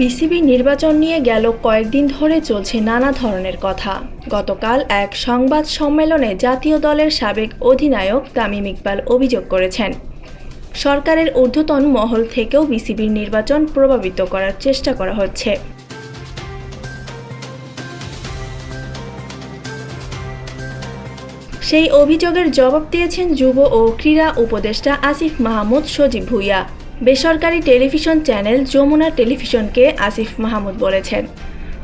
BCB নির্বাচন নিয়ে গেল কয়েকদিন ধরে চলছে নানা ধরনের কথা। গতকাল এক সংবাদ সম্মেলনে জাতীয় দলের সাবেক অধিনায়ক তামিম ইকবাল অভিযোগ করেছেন। সরকারের ঊর্ধ্বতন মহল থেকেও বিসিবির নির্বাচন প্রভাবিত করার চেষ্টা করা হচ্ছে। সেই অভিযোগের জবাব দিয়েছেন যুব ও ক্রীড়া উপদেষ্টা আসিফ মাহমুদ সজীব ভুইয়া। বেসরকারি টেলিভিশন চ্যানেল যমুনা টেলিভিশনকে আসিফ মাহমুদ বলেছেন।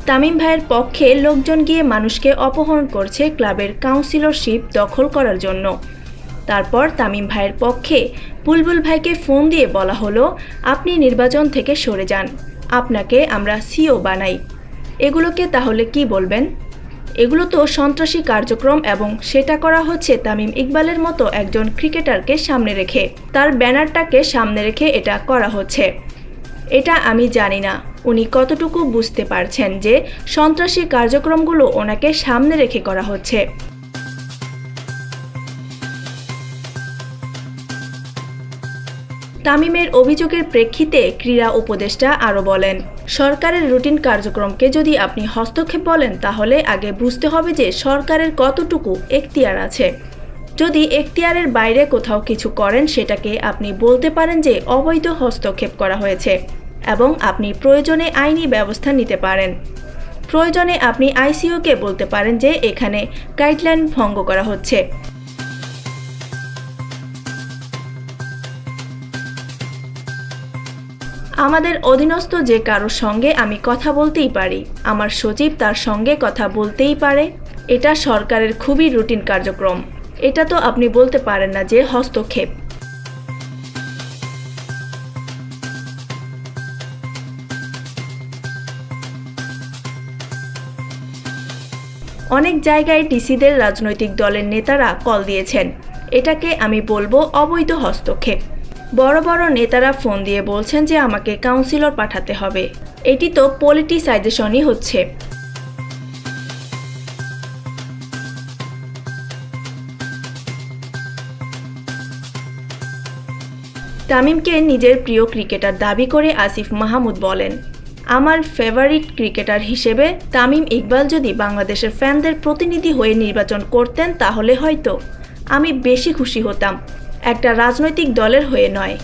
তামিম ভাইয়ের পক্ষে লোকজন গিয়ে মানুষকে অপহরণ করছে ক্লাবের কাউন্সিলরশিপ দখল করার জন্য। তারপর তামিম ভাইয়ের পক্ষে বুলবুল ভাইকে ফোন দিয়ে বলা হলো, আপনি নির্বাচন থেকে সরে যান। আপনাকে আমরা সিও বানাই। এগুলোকে তাহলে কি বলবেন? এগুলো তো সন্ত্রাসী কার্যক্রম এবং সেটা করা হচ্ছে তামিম ইকবালের মতো একজন ক্রিকেটারকে সামনে রেখে। তার ব্যানারটাকে সামনে রেখে এটা করা হচ্ছে। এটা আমি জানি না। উনি কতটুকু বুঝতে পারছেন যে সন্ত্রাসী কার্যক্রমগুলো ওনাকে সামনে রেখে করা হচ্ছে। তামিমের অভিযোগের প্রেক্ষিতে ক্রীড়া উপদেষ্টা আরও বলেন, সরকারের রুটিন কার্যক্রমকে যদি আপনি হস্তক্ষেপ বলেন, তাহলে আগে বুঝতে হবে যে সরকারের কতটুকু এখতিয়ার আছে। যদি এখতিয়ারের বাইরে কোথাও কিছু করেন, সেটাকে আপনি বলতে পারেন যে অবৈধ হস্তক্ষেপ করা হয়েছে এবং আপনি প্রয়োজনে আইনি ব্যবস্থা নিতে পারেন। প্রয়োজনে আপনি আইসিওকে বলতে পারেন যে এখানে গাইডলাইন ভঙ্গ করা হচ্ছে। আমাদের অধীনস্থ যে কারোর সঙ্গে আমি কথা বলতেই পারি, আমার সচিব তার সঙ্গে কথা বলতেই পারে। এটা সরকারের খুবই রুটিন কার্যক্রম। এটা তো আপনি বলতে পারেন না যে হস্তক্ষেপ। অনেক জায়গায় ডিসিদের রাজনৈতিক দলের নেতারা কল দিয়েছেন। এটাকে আমি বলব অবৈধ হস্তক্ষেপ। বড় বড় নেতারা ফোন দিয়ে বলছেন যে আমাকে কাউন্সিলর পাঠাতে হবে। এটি তো পলিটিসাইজেশনই হচ্ছে। তামিমকে নিজের প্রিয় ক্রিকেটার দাবি করে আসিফ মাহমুদ বলেন, আমার ফেভারিট ক্রিকেটার হিসেবে তামিম ইকবাল যদি বাংলাদেশের ফ্যানদের প্রতিনিধি হয়ে নির্বাচন করতেন তাহলে হয়তো আমি বেশি খুশি হতাম। একটা রাজনৈতিক দলের হয়ে নয়।